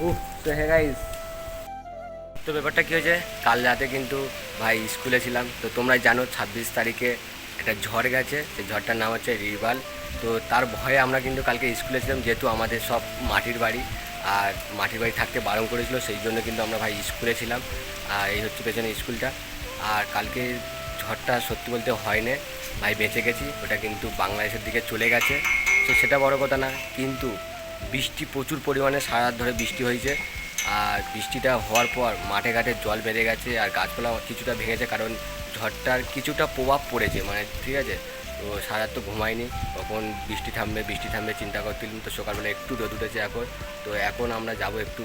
তো তো ব্যাপারটা কী হয়েছে? কাল রাতে কিন্তু ভাই স্কুলে ছিলাম, তো তোমরা জানো ছাব্বিশ তারিখে একটা ঝড় গেছে, সেই ঝড়টার নাম হচ্ছে রিভাল। তো তার ভয়ে আমরা কিন্তু কালকে স্কুলে ছিলাম, যেহেতু আমাদের সব মাটির বাড়ি, আর মাটির বাড়ি থাকতে বারণ করেছিল, সেই জন্য কিন্তু আমরা ভাই স্কুলে ছিলাম, আর এই হচ্ছে পেছনে স্কুলটা। আর কালকে ঝড়টা সত্যি বলতে হয়নি, ভাই বেঁচে গেছি, ওটা কিন্তু বাংলাদেশের দিকে চলে গেছে। তো সেটা বড় কথা না, কিন্তু বৃষ্টি প্রচুর পরিমাণে সারা ধরে বৃষ্টি হয়েছে। আর বৃষ্টিটা হওয়ার পর মাঠে ঘাটে জল বেড়ে গেছে আর গাছপালা কিছুটা ভেঙেছে কারণ ঝড়টার কিছুটা প্রভাব পড়েছে মানে ঠিক আছে? তো সারা তো ঘুমাইনি কখন বৃষ্টি থামবে বৃষ্টি থামবে চিন্তা করছিলাম তো সকালবেলা একটু রোদ উঠেছে এখন। তো এখন আমরা যাব একটু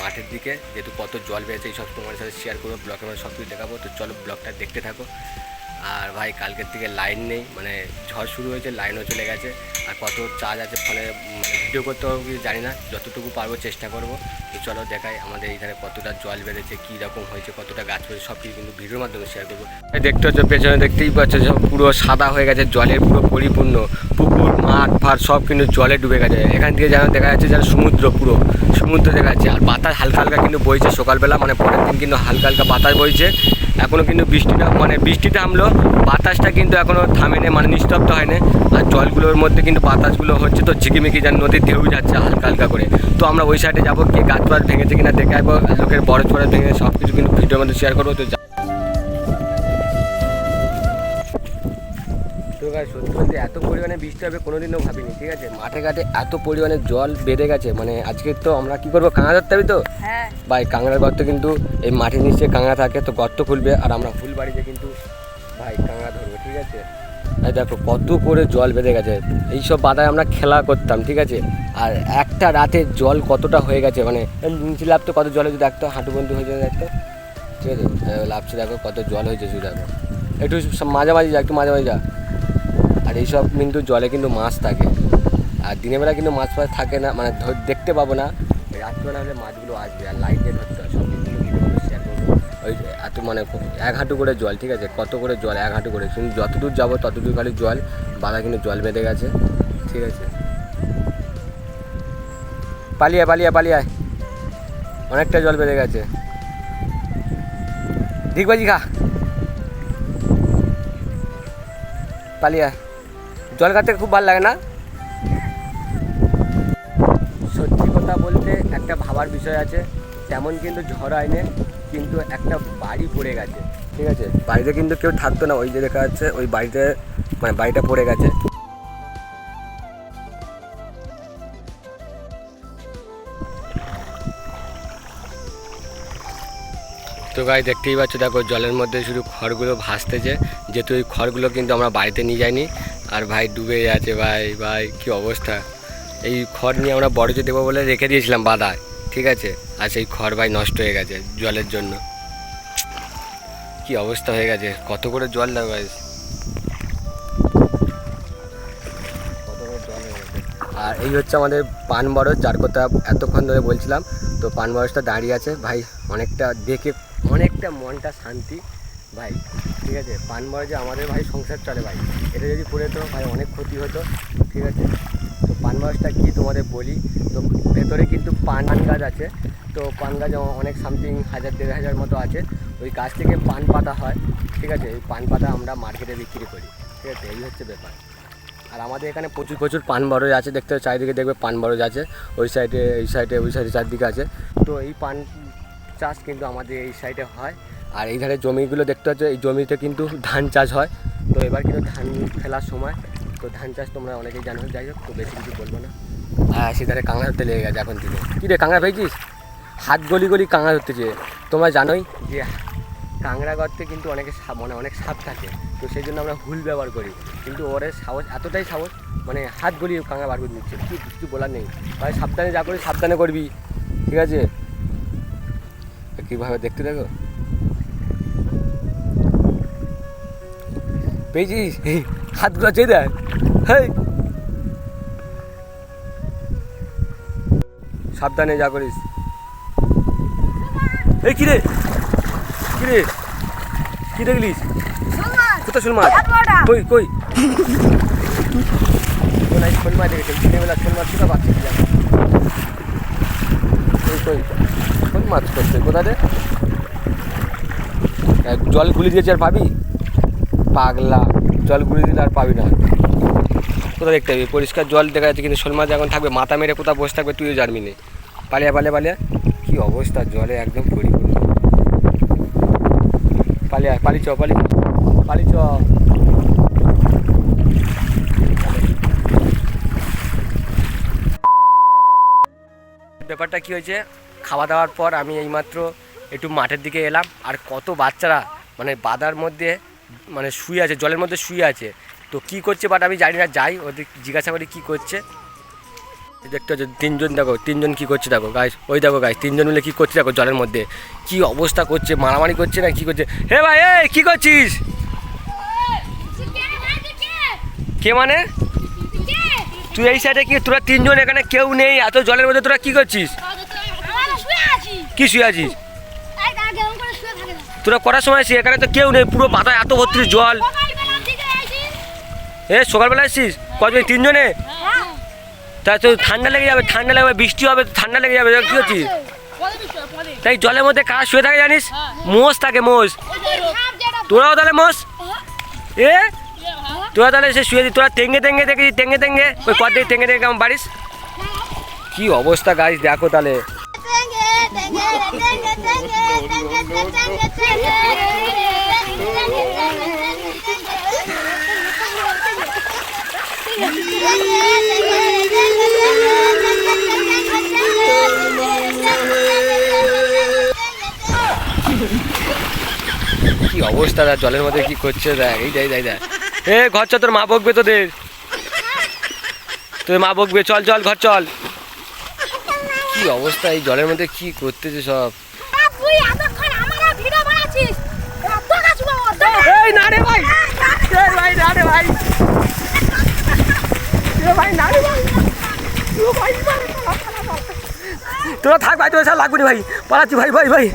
মাঠের দিকে, যেহেতু কত জল বেড়েছে এইসব তোমার সাথে শেয়ার করব ব্লকের মধ্যে সব কিছু দেখাবো। তো চলো ব্লগটা দেখতে থাকো। আর ভাই, কালকের থেকে লাইন নেই। মানে ঝড় শুরু হয়েছে লাইনও চলে গেছে। আর কত চার্জ আছে ফোনে মানে ভিডিও করতে হবে কি জানি না। যতটুকু পারব চেষ্টা করব। তো চলো দেখাই আমাদের এখানে কতটা জল বেড়েছে, কী রকম হয়েছে, কতটা গাছ হয়েছে সব কিছু কিন্তু ভিডিওর মাধ্যমে শেয়ার করব। দেখতে হচ্ছে, পেছনে দেখতেই পাচ্ছ, সব পুরো সাদা হয়ে গেছে, জলের পুরো পরিপূর্ণ। পুকুর, মাঠ, ফাট সব কিন্তু জলে ডুবে গেছে। এখান থেকে যেন দেখা যাচ্ছে যেন সমুদ্র পুরো, সমুদ্র দেখা যাচ্ছে। আর বাতাস হালকা হালকা কিন্তু বইছে সকালবেলা মানে পরের দিন কিন্তু হালকা হালকা বাতাস বইছে। এখনও কিন্তু বৃষ্টিটা মানে বৃষ্টি থামলো বাতাসটা কিন্তু এখনও থামেনি মানে নিস্তব্ধ হয়নি। আর জলগুলোর মধ্যে কিন্তু বাতাসগুলো হচ্ছে তো ঝিকিমিকি যেন নদীর ঢেউ যাচ্ছে হালকা হালকা করে। তো আমরা ওই সাইডে যাব গিয়ে গাছ বাছ ভেঙেছে কিনা দেখে আসব লোকের বরফ ফরফ ভেঙে সব কিছু কিন্তু ভিডিওর মধ্যে শেয়ার করব। তো যা- সত্যি বলতে এত পরিমাণে বৃষ্টি হবে কোনোদিনও ভাবিনি ঠিক আছে? মাঠে ঘাটে এত পরিমাণে জল বেড়ে গেছে মানে আজকে তো আমরা কি করব কাঁঙা ধরতে হবে তো? হ্যাঁ। ভাই কাঁকড়ার গর্ত কিন্তু এই মাটির নিচে কাঁকড়া থাকে তো গর্ত খুলবে আর আমরা ফুল বাড়িতে কিন্তু ভাই কাঁকড়া ধরবো ঠিক আছে? এই দেখো কত করে জল বেঁধে গেছে এইসব বাধায় আমরা খেলা করতাম ঠিক আছে? আর একটা রাতে জল কতটা হয়ে গেছে মানে নিচে লাভতে কত জল হয়েছে দেখতো হাঁটু বন্ধু হয়েছে দেখতো ঠিক আছে? লাভছে দেখো কত জল হয়েছে শুধু দেখো। একটু মাঝামাঝি যা একটু মাঝামাঝি যা। আর এইসব কিন্তু জলে কিন্তু মাছ থাকে। আর দিনের বেলা কিন্তু মাছ ফাছ থাকে না মানে দেখতে পাবো না। রাত্রিবেলা হলে মাছগুলো আসবে, আর লাইট দিয়ে ধরতে করব ওই এত মানে এক হাঁটু করে জল, ঠিক আছে? কত করে জল? এক হাঁটু করে। কিন্তু যতদূর যাব, ততদূর খালি জল, বাধা কিন্তু জল বেঁধে গেছে, ঠিক আছে? পালিয়ে পালিয়ে পালিয়ে অনেকটা জল বেঁধে গেছে। দিগবাজি খা। পালিয়ে। জল খাতে খুব ভালো লাগে না। সত্যি কথা বলতে একটা ভাবার বিষয় আছে, তেমন কিন্তু ঝড় হয়নি, কিন্তু একটা বাড়ি পড়ে গেছে। ঠিক আছে? বাড়িতে কিন্তু কেউ থাকতো না, ওই যে দেখা যাচ্ছে, ওই বাড়িতে মানে বাড়িটা পড়ে গেছে। তো গাই দেখতেই পাচ্ছ, দেখো জলের মধ্যে শুধু খড়গুলো ভাসতেছে, যেহেতু ওই খড়গুলো কিন্তু আমরা বাড়িতে নিয়ে যাইনি আর ভাই ডুবে যাচ্ছে ভাই ভাই, কি অবস্থা? এই খড় নিয়ে আমরা বড়জে দেবো বলে রেখে দিয়েছিলাম বাদায় ঠিক আছে? আর সেই খড় ভাই নষ্ট হয়ে গেছে জলের জন্য। কি অবস্থা হয়ে গেছে? কত করে জল দেবে ভাই। আর এই হচ্ছে আমাদের পান বরজ, যার কথা এতক্ষণ ধরে বলছিলাম। তো পান বরজটা দাঁড়িয়ে আছে, ভাই, অনেকটা দেখে অনেকটা মনটা শান্তি। ভাই, ঠিক আছে, পান বরজে আমাদের ভাই সংসার চলে ভাই। এটা যদি পড়ে তো ভাই অনেক ক্ষতি হতো, ঠিক আছে। তো পান বরজটা কি তোমাদের বলি? তো ভেতরে কিন্তু পান গাছ আছে, তো পান গাছ অনেক সামথিং হাজার, দেড় হাজার মতো আছে। ওই গাছ থেকে পান পাতা হয়, ঠিক আছে। ওই পান পাতা আমরা মার্কেটে বিক্রি করি, ঠিক আছে। এই হচ্ছে ব্যাপার। আর আমাদের এখানে প্রচুর প্রচুর পান বরজ আছে। দেখতে চারিদিকে দেখবে পান বরজ আছে। ওই সাইডে এই সাইডে ওই সাইডে চারদিকে আছে। তো এই পান চাষ কিন্তু আমাদের এই সাইডে হয়। আর এই ধারে জমিগুলো দেখতে হচ্ছে এই জমিতে কিন্তু ধান চাষ হয়। তো এবার কিন্তু ধান ফেলার সময়, তো ধান চাষ তোমরা অনেকেই জানো, যাই হোক, তো বেশি কিছু বলব না। আর সেধারে কাঁকড়া ধরতে লেগে গেছে এখন থেকে। কী রে কাঁকড়া পেয়েছিস হাত গলি গলি কাঁকড়া ধরতেছে তোমরা জানোই যে কাঁকড়া গর্তে কিন্তু অনেকে মানে অনেক সাপ থাকে, তো সেই জন্য আমরা হুল ব্যবহার করি। কিন্তু ওরে সাহস, এতটাই সাহস মানে হাত গলিয়ে কাঁকড়া বার করে নিচ্ছে কি, কিছু বলার নেই। ভাই, সাবধানে যা করি সাবধানে করবি। ঠিক আছে? কীভাবে দেখতে দেখো পেয়েছিস হাতগুলো চেয়ে দেয়। হেই। সাবধানে যা করিস। এই কিরে? কিরে? কি দেখলিস? কোথায় শোল মাছ কই কই? শোল মাছ দেখেছি বেলা শোল মাছ কোথায় পাচ্ছি করছে জল গুলি দিয়েছে আর পাবি? পাগলা, জল গুলি দিলে আর পাবি না। কোথাও দেখতে পাবি? পরিষ্কার জল দেখা যাচ্ছে কিন্তু শোল মাছ এখন থাকবে, মাথা মেরে কোথাও বসে থাকবে, তুইও জানবি নে। পালিয়া পালিয়া পালিয়া। কি অবস্থা? জলে একদম পরিপূর্ণ। পালিয়া পালি চ পালি পালি চ। ব্যাপারটা কি হয়েছে? খাওয়া দাওয়ার পর আমি এইমাত্র একটু মাঠের দিকে এলাম, আর কত বাচ্চারা মানে বাদার মধ্যে মানে শুয়ে আছে জলের মধ্যে শুয়ে আছে। তো কি করছে বাট আমি জানি না যাই ওদের জিজ্ঞাসা করি কী করছে। দেখতে হচ্ছে তিনজন দেখো তিনজন কি করছে দেখো গাছ ওই দেখো গাছ তিনজন মিলে কি করছে দেখো জলের মধ্যে। কি অবস্থা করছে মারামারি করছে না কি করছে? হে ভাই এই কি করছিস? কে মানে? তুই এই সাইডে কি তোরা তিনজন এখানে কেউ নেই এত জলের মধ্যে তোরা কি করছিস? কি শুয়ে আছিস? তোরা করার সময় আছিস এখানে তো কেউ নেই, পুরো পাতা এত ভর্তি জল। এ, সকালবেলা আসছিস কজন তিনজনে? তা তো ঠান্ডা লেগে যাবে, ঠান্ডা লাগবে বৃষ্টি হবে ঠান্ডা লেগে যাবে, কি করছিস তাই জলের মধ্যে কাজ শুয়ে থাকে, জানিস? মোষ থাকে, মোষ। তোরাও তাহলে মোষ? এ? তোরা তাহলে সে শুয়ে তোরা টেঙ্গে টেঙ্গে দেখেছিস, টেঙ্গে টেঙ্গে? ওই কদিন টেঙ্গে টেঙ্গে কেমন বাড়িস? কি অবস্থা গাছ দেখো তাহলে। কি অবস্থা দেখ জলের মধ্যে কি করছে? দেখ, এই দেখ দেখ দেখ। এ, ঘর চল, তোর মা বকবে তোদের। তোর মা বকবে। চল চল, ঘর চল। কি অবস্থা? এই জলের মধ্যে কি করতেছে সব? এই না রে ভাই। এই ভাই না রে ভাই। এ ভাই না রে ভাই। তোরা থাক ভাই তোর লাগবে না ভাই। পালাচ্ছি ভাই ভাই ভাই।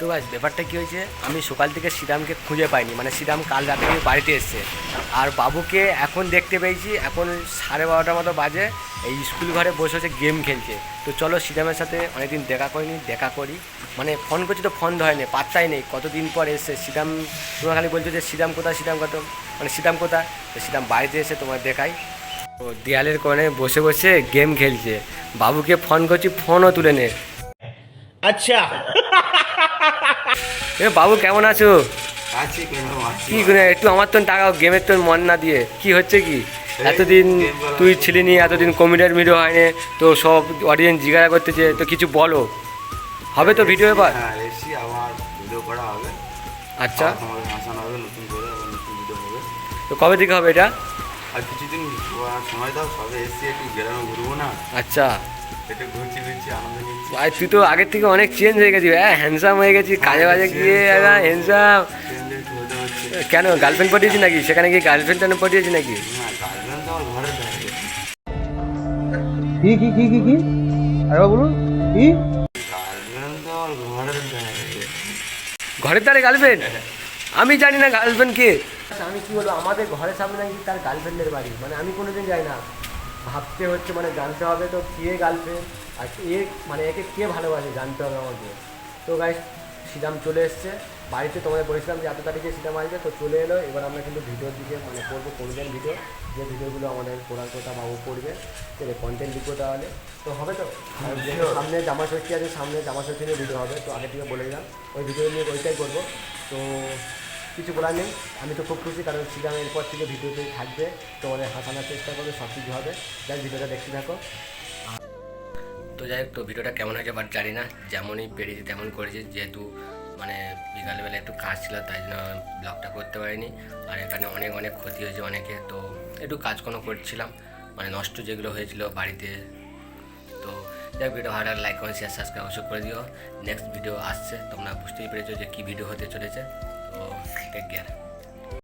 তো ব্যাস ব্যাপারটা কী হয়েছে? আমি সকাল থেকে শ্রীরামকে খুঁজে পাইনি। মানে শ্রীরাম কাল রাতে আমি বাড়িতে এসছে। আর বাবুকে এখন দেখতে পেয়েছি, এখন সাড়ে বারোটার মতো বাজে। এই স্কুল ঘরে বসে হচ্ছে গেম খেলছে। তো চলো শ্রীরামের সাথে অনেকদিন দেখা করিনি, দেখা করি। মানে ফোন করছি তো ফোন ধরেনি, পাত্তাই নেই। কতদিন পর এসছে? শ্রীরাম তোমরা খালি বলছো যে, শ্রীরাম কোথায়? শ্রীরাম কত? মানে শ্রীরাম কোথায়? তো শ্রীরাম বাড়িতে এসে তোমার দেখাই। তো দেয়ালের কোণে বসে বসে গেম খেলছে। বাবুকে ফোন করছি ফোনও তুলে নে। আচ্ছা। এ বাবু কেমন আছো? আছি কি করে একটু আমার তো টাকা গেমের তো মন না দিয়ে। কি হচ্ছে কি? এতদিন তুই ছিলি নি এতদিন কমেডিয়ার ভিডিও হয়নি তো সব অডিয়েন্স জিজ্ঞাসা করতেছে তো কিছু বলো। হবে তো ভিডিও এবার? হ্যাঁ আচ্ছা। তো কবে থেকে হবে এটা? আর কিছুদিন সময় দাও সবে এসি একটু গ্রামে ঘুরবো না। আচ্ছা। একটু ঘুরছি ফিরছি আনন্দ নিচ্ছি। ভাই তুই তো আগের থেকে অনেক চেঞ্জ হয়ে গেছিস হ্যাঁ হ্যান্ডসাম হয়ে গেছিস কাজে বাজে গিয়ে হ্যান্ডসাম কেন গার্লফ্রেন্ড পাঠিয়েছি নাকি? সেখানে গিয়ে গার্লফ্রেন্ড টানে পাঠিয়েছি নাকি? কি কি কি কি কি? আরে বলুন কি? ঘরের ঘরের তারে গার্লফ্রেন্ড আমি জানি না গার্লফ্রেন্ড কে। আমি কি বলব আমাদের ঘরের সামনে নাকি তার গার্লফ্রেন্ডের বাড়ি? মানে আমি কোনোদিন যাই না। ভাবতে হচ্ছে মানে জানতে হবে তো কে গার্লফ্রেন্ড আর এ মানে একে কে ভালোবাসে জানতে হবে আমাকে। তো গাই শ্রীরাম চলে এসছে। বাড়িতে তোমাদের বলেছিলাম যে এত তারিখে শ্রীরাম আসবে তো চলে এলো। এবার আমরা কিন্তু ভিডিওর দিকে মানে করব করবেন ভিডিও যে ভিডিওগুলো আমাদের করার কথা বাবু করবে সেটা কন্টেন্ট লিখব তাহলে। তো হবে তো? সামনে জামা ষষ্ঠী আছে সামনে জামা ষষ্ঠী নিয়ে ভিডিও হবে তো আগে থেকে বলে দিলাম। ওই ভিডিও নিয়ে ওইটাই করব। তো কিছু বলার নেই। আমি তো খুব খুশি, কারণ শ্রীরাম এরপর থেকে ভিডিওতেই থাকবে। তোমাদের হাসানোর চেষ্টা করবে, সব কিছু হবে। যাই ভিডিওটা দেখতে থাকো। তো যাই হোক, তো ভিডিওটা কেমন হয়েছে বাট জানি না, যেমনই পেরেছি তেমন করেছি। যেহেতু মানে বিকালবেলা একটু কাজ ছিল, তাই জন্য ব্লগটা করতে পারিনি। আর এখানে অনেক অনেক ক্ষতি হয়েছে অনেকে, তো একটু কাজ কোনো করছিলাম। মানে নষ্ট যেগুলো হয়েছিল বাড়িতে। তো যাই ভিডিও ভালো লাইক কমেন্ট শেয়ার সাবস্ক্রাইব অবশ্যই করে দিও। নেক্সট ভিডিও আসছে, তোমরা বুঝতেই পেরেছ যে কী ভিডিও হতে চলেছে। তো টেক কেয়ার